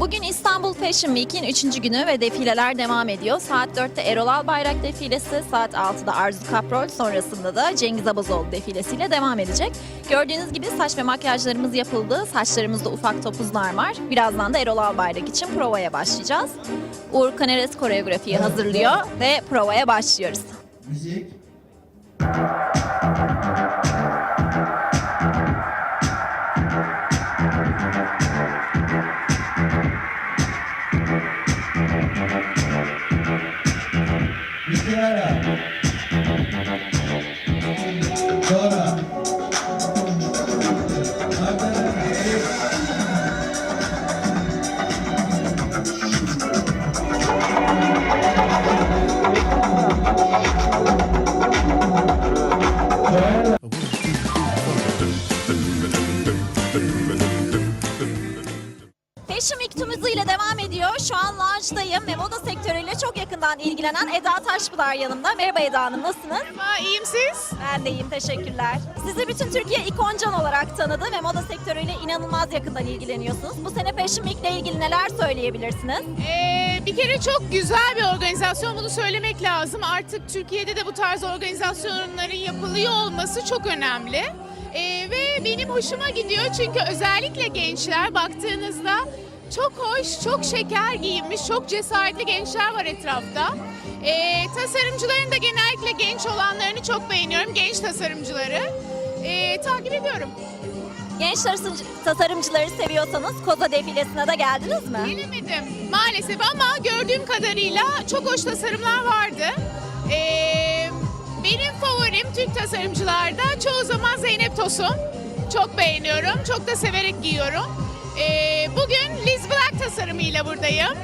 Bugün İstanbul Fashion Week'in 3. günü ve defileler devam ediyor. Saat 4'te Erol Albayrak defilesi, saat 6'da Arzu Kaprol, sonrasında da Cengiz Abazoğlu defilesiyle devam edecek. Gördüğünüz gibi saç ve makyajlarımız yapıldı. Saçlarımızda ufak topuzlar var. Birazdan da Erol Albayrak için provaya başlayacağız. Uğur Kaneres koreografiyi hazırlıyor ve provaya başlıyoruz. Müzik. An launch'tayım ve moda sektörüyle çok yakından ilgilenen Eda Taşpınar yanımda. Merhaba Eda Hanım, nasılsınız? Merhaba, iyiyim siz? Ben de iyiyim, teşekkürler. Sizi bütün Türkiye ikoncan olarak tanıdı ve moda sektörüyle inanılmaz yakından ilgileniyorsunuz. Bu sene Fashion Week ile ilgili neler söyleyebilirsiniz? Ee, bir kere çok güzel bir organizasyon, bunu söylemek lazım. Artık Türkiye'de de bu tarz organizasyonların yapılıyor olması çok önemli. Ee, ve benim hoşuma gidiyor çünkü özellikle gençler baktığınızda çok hoş, çok şeker giyinmiş, çok cesaretli gençler var etrafta. Ee, tasarımcıların da genellikle genç olanlarını çok beğeniyorum, genç tasarımcıları. Ee, takip ediyorum. Genç tasarımcı- tasarımcıları seviyorsanız Koza defilesine de geldiniz mi? Gelemedim maalesef ama gördüğüm kadarıyla çok hoş tasarımlar vardı. Ee, benim favorim Türk tasarımcılarda çoğu zaman Zeynep Tosun. Çok beğeniyorum, çok da severek giyiyorum. Ee, bugün Liz Black tasarımıyla buradayım.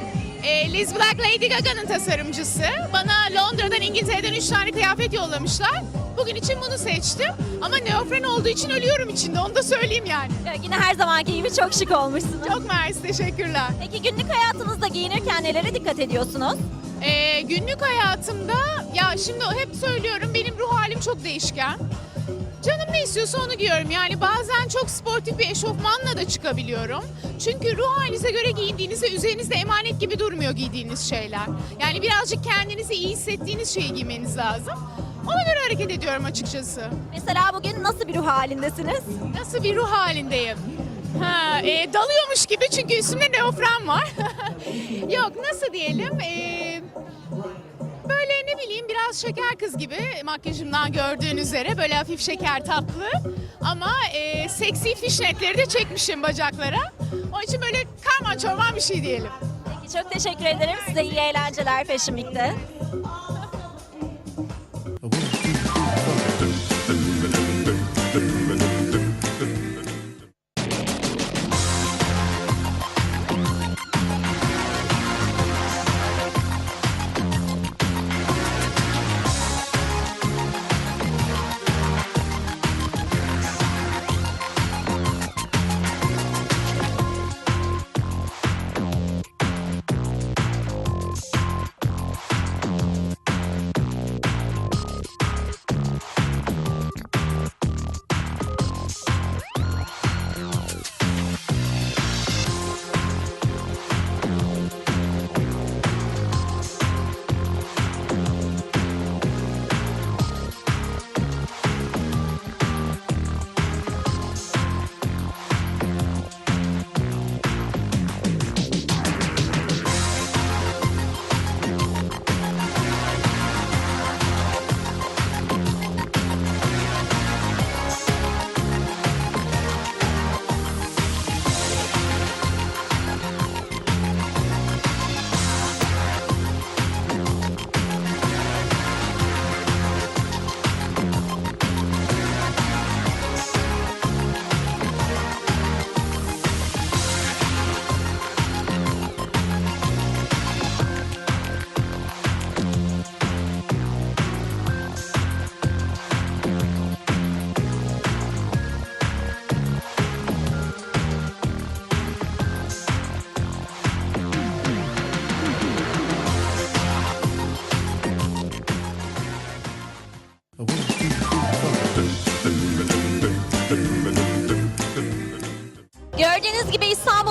Ee, Liz Black Lady Gaga'nın tasarımcısı. Bana Londra'dan, İngiltere'den 3 tane kıyafet yollamışlar. Bugün için bunu seçtim. Ama neofren olduğu için ölüyorum içinde, onu da söyleyeyim yani. Ya Yine her zamanki gibi çok şık olmuşsunuz. Çok mersi, teşekkürler. Peki günlük hayatınızda giyinirken nelere dikkat ediyorsunuz? Ee, günlük hayatımda ya şimdi hep söylüyorum benim ruh halim çok değişken. Canım ne istiyorsa onu giyiyorum. Yani bazen çok sportif bir eşofmanla da çıkabiliyorum. Çünkü ruh halinize göre giyindiğinizde üzerinizde emanet gibi durmuyor giydiğiniz şeyler. Yani birazcık kendinizi iyi hissettiğiniz şeyi giymeniz lazım. Ona göre hareket ediyorum açıkçası. Mesela bugün nasıl bir ruh halindesiniz? Nasıl bir ruh halindeyim? Ha, e, dalıyormuş gibi çünkü üstümde neofren var. Yok nasıl diyelim? E, bileyim biraz şeker kız gibi makyajımdan gördüğün üzere böyle hafif şeker tatlı. Ama e, seksi fişnetleri de çekmişim bacaklara. Onun için böyle karman çorman bir şey diyelim. Peki çok teşekkür ederim. Size iyi eğlenceler Fashion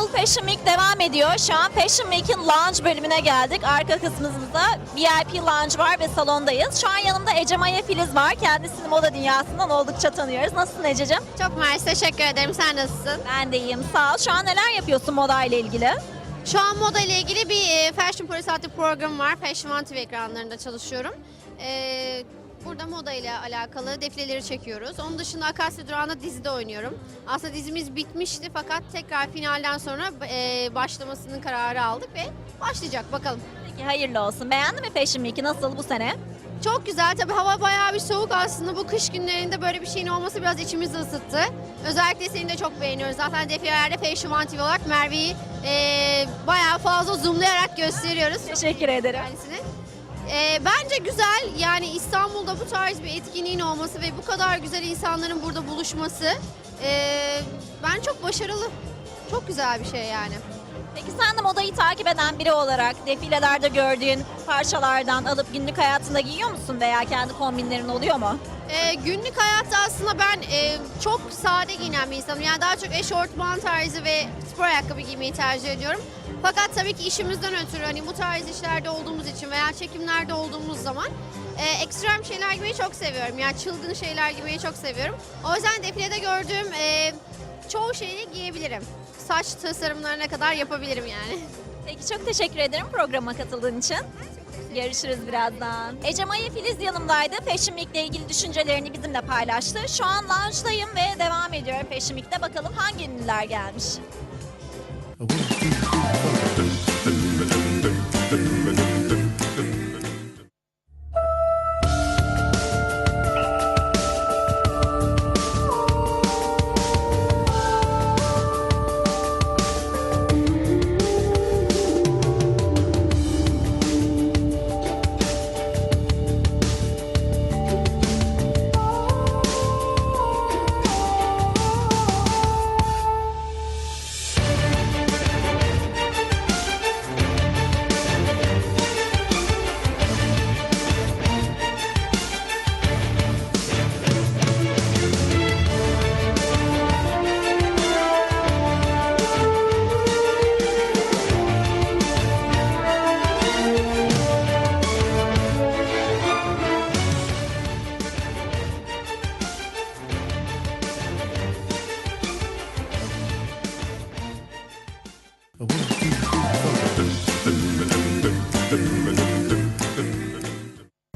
İstanbul Fashion Week devam ediyor. Şu an Fashion Week'in lounge bölümüne geldik. Arka kısmımızda VIP lounge var ve salondayız. Şu an yanımda Ece Maya Filiz var. Kendisini moda dünyasından oldukça tanıyoruz. Nasılsın Ececiğim? Çok mersi, teşekkür ederim. Sen nasılsın? Ben de iyiyim. Sağ ol. Şu an neler yapıyorsun moda ile ilgili? Şu an moda ile ilgili bir e, Fashion Polis adlı programım var. Fashion One TV ekranlarında çalışıyorum. E, burada moda ile alakalı defileleri çekiyoruz. Onun dışında Akasya Durağı'nda dizide oynuyorum. Aslında dizimiz bitmişti fakat tekrar finalden sonra e, başlamasının kararı aldık ve başlayacak bakalım. Peki hayırlı olsun. Beğendin mi Fashion Week'i? Nasıl bu sene? Çok güzel. Tabii hava bayağı bir soğuk aslında. Bu kış günlerinde böyle bir şeyin olması biraz içimizi ısıttı. Özellikle seni de çok beğeniyoruz. Zaten defilelerde Fashion One TV olarak Merve'yi e, bayağı fazla zoomlayarak gösteriyoruz. Teşekkür ederim. Kendisine. E, bence güzel. Yani İstanbul'da bu tarz bir etkinliğin olması ve bu kadar güzel insanların burada buluşması e, ben çok başarılı. Çok güzel bir şey yani. Peki sen de modayı takip eden biri olarak defilelerde gördüğün parçalardan alıp günlük hayatında giyiyor musun veya kendi kombinlerin oluyor mu? Ee, günlük hayatta aslında ben e, çok sade giyinen bir insanım. Yani daha çok eşortman tarzı ve spor ayakkabı giymeyi tercih ediyorum. Fakat tabii ki işimizden ötürü hani bu tarz işlerde olduğumuz için veya çekimlerde olduğumuz zaman e, ekstrem şeyler giymeyi çok seviyorum. Yani çılgın şeyler giymeyi çok seviyorum. O yüzden defilede gördüğüm e, çoğu şeyi giyebilirim. Saç tasarımlarına kadar yapabilirim yani. Peki çok teşekkür ederim programa katıldığın için. Görüşürüz birazdan. Ece Maya Filiz yanımdaydı. Fashion Week ile ilgili düşüncelerini bizimle paylaştı. Şu an lounge'dayım ve devam ediyorum Fashion Week'te. Bakalım hangi ünlüler gelmiş.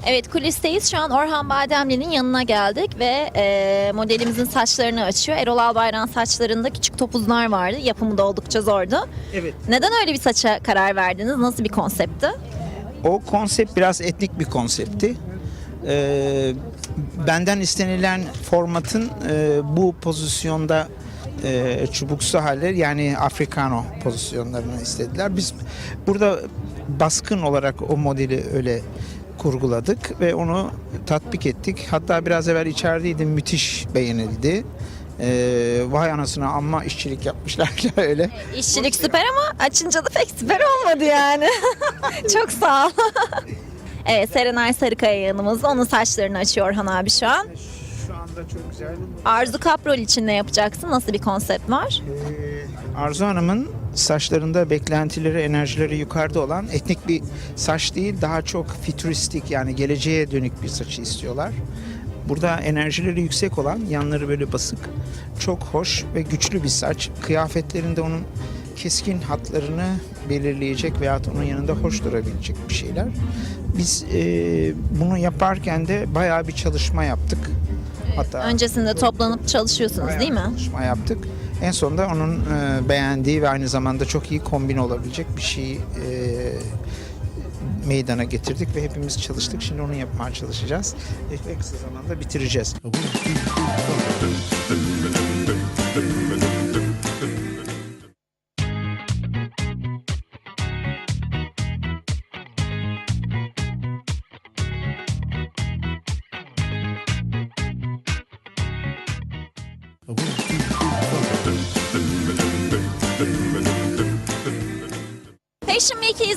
Evet kulisteyiz. Şu an Orhan Bademli'nin yanına geldik ve e, modelimizin saçlarını açıyor. Erol Albayrak'ın saçlarında küçük topuzlar vardı. Yapımı da oldukça zordu. Evet. Neden öyle bir saça karar verdiniz? Nasıl bir konseptti? O konsept biraz etnik bir konseptti. Ee, benden istenilen formatın e, bu pozisyonda e, çubuksu halleri yani Africano pozisyonlarını istediler. Biz burada baskın olarak o modeli öyle kurguladık ve onu tatbik ettik. Hatta biraz evvel içerideydim müthiş beğenildi. Ee, vay anasına amma işçilik yapmışlar öyle. İşçilik süper ama açınca da pek süper olmadı yani. Çok sağ ol. evet Serenay Sarıkaya yanımızda. Onun saçlarını açıyor Orhan abi şu an. Şu anda çok güzel. Arzu Kaprol için ne yapacaksın? Nasıl bir konsept var? Ee, Arzu Hanım'ın saçlarında beklentileri, enerjileri yukarıda olan etnik bir saç değil, daha çok fütüristik yani geleceğe dönük bir saçı istiyorlar. Burada enerjileri yüksek olan, yanları böyle basık, çok hoş ve güçlü bir saç. Kıyafetlerinde onun keskin hatlarını belirleyecek veyahut onun yanında hoş durabilecek bir şeyler. Biz e, bunu yaparken de bayağı bir çalışma yaptık. Hatta Öncesinde toplanıp çalışıyorsunuz değil mi? Çalışma yaptık. En sonunda onun e, beğendiği ve aynı zamanda çok iyi kombin olabilecek bir şey e, meydana getirdik ve hepimiz çalıştık. Şimdi onu yapmaya çalışacağız. Ve ve kısa zamanda bitireceğiz.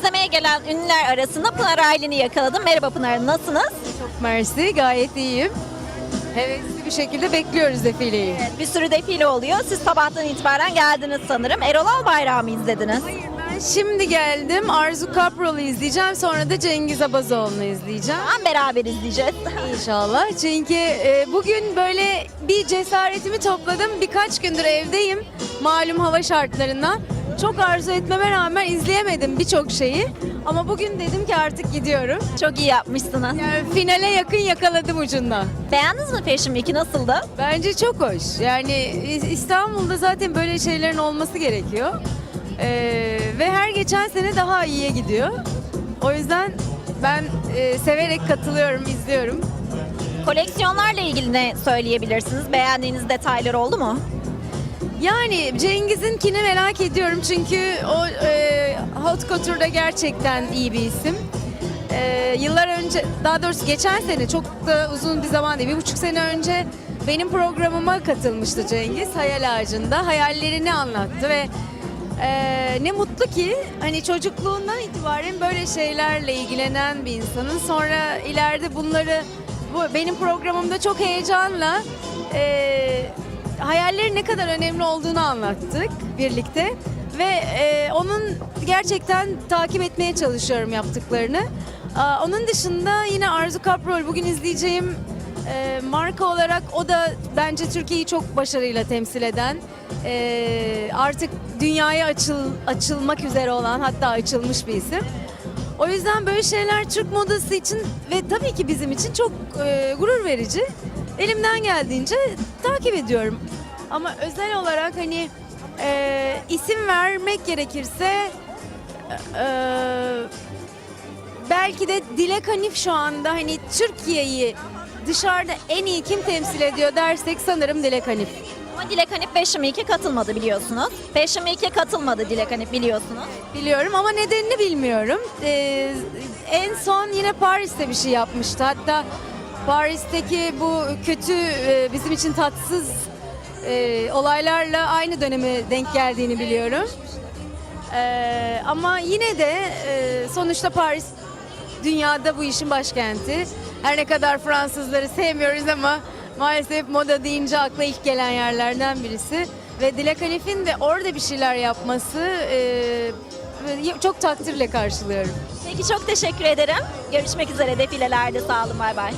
İzlemeye gelen ünlüler arasında Pınar Aylin'i yakaladım. Merhaba Pınar, nasılsınız? Mersi gayet iyiyim. Hevesli bir şekilde bekliyoruz defileyi. Bir sürü defile oluyor. Siz sabahtan itibaren geldiniz sanırım. Erolal Bayrağı mı izlediniz? Ben şimdi geldim. Arzu Kaprol'u izleyeceğim. Sonra da Cengiz Abazoğlu'nu izleyeceğim. Tamam beraber izleyeceğiz. İnşallah. Çünkü e, bugün böyle bir cesaretimi topladım. Birkaç gündür evdeyim. Malum hava şartlarından. Çok arzu etmeme rağmen izleyemedim birçok şeyi. Ama bugün dedim ki artık gidiyorum. Çok iyi yapmışsınız. Yani finale yakın yakaladım ucundan. Beğendiniz mi Fashion Week'i nasıldı? Bence çok hoş. Yani İstanbul'da zaten böyle şeylerin olması gerekiyor. Ee, ve her geçen sene daha iyiye gidiyor. O yüzden ben e, severek katılıyorum, izliyorum. Koleksiyonlarla ilgili ne söyleyebilirsiniz? Beğendiğiniz detaylar oldu mu? Yani Cengiz'inkini merak ediyorum çünkü o e, Haute Couture'da gerçekten iyi bir isim. E, yıllar önce, daha doğrusu geçen sene çok da uzun bir zaman değil, bir buçuk sene önce benim programıma katılmıştı Cengiz Hayal Ağacı'nda. Hayallerini anlattı ve e, ne mutlu ki hani çocukluğundan itibaren böyle şeylerle ilgilenen bir insanın sonra ileride bunları bu benim programımda çok heyecanla e, hayallerin ne kadar önemli olduğunu anlattık birlikte ve e, onun gerçekten takip etmeye çalışıyorum yaptıklarını. Aa, onun dışında yine Arzu Kaprol bugün izleyeceğim e, marka olarak o da bence Türkiye'yi çok başarıyla temsil eden e, artık dünyaya açıl, açılmak üzere olan hatta açılmış bir isim. O yüzden böyle şeyler Türk modası için ve tabii ki bizim için çok e, gurur verici. Elimden geldiğince takip ediyorum. Ama özel olarak hani e, isim vermek gerekirse e, belki de Dilek Hanif şu anda hani Türkiye'yi dışarıda en iyi kim temsil ediyor dersek sanırım Dilek Hanif. Ama Dilek Hanif Fashion Week'e katılmadı biliyorsunuz. Fashion Week'e katılmadı Dilek Hanif biliyorsunuz. Biliyorum ama nedenini bilmiyorum. Ee, en son yine Paris'te bir şey yapmıştı. Hatta Paris'teki bu kötü e, bizim için tatsız e, olaylarla aynı döneme denk geldiğini biliyorum. Ee, ama yine de e, sonuçta Paris dünyada bu işin başkenti. Her ne kadar Fransızları sevmiyoruz ama maalesef moda deyince akla ilk gelen yerlerden birisi. Ve Dilek Hanif'in de orada bir şeyler yapması e, çok takdirle karşılıyorum. Peki çok teşekkür ederim. Görüşmek üzere defilelerde. Sağ olun. Bay bay.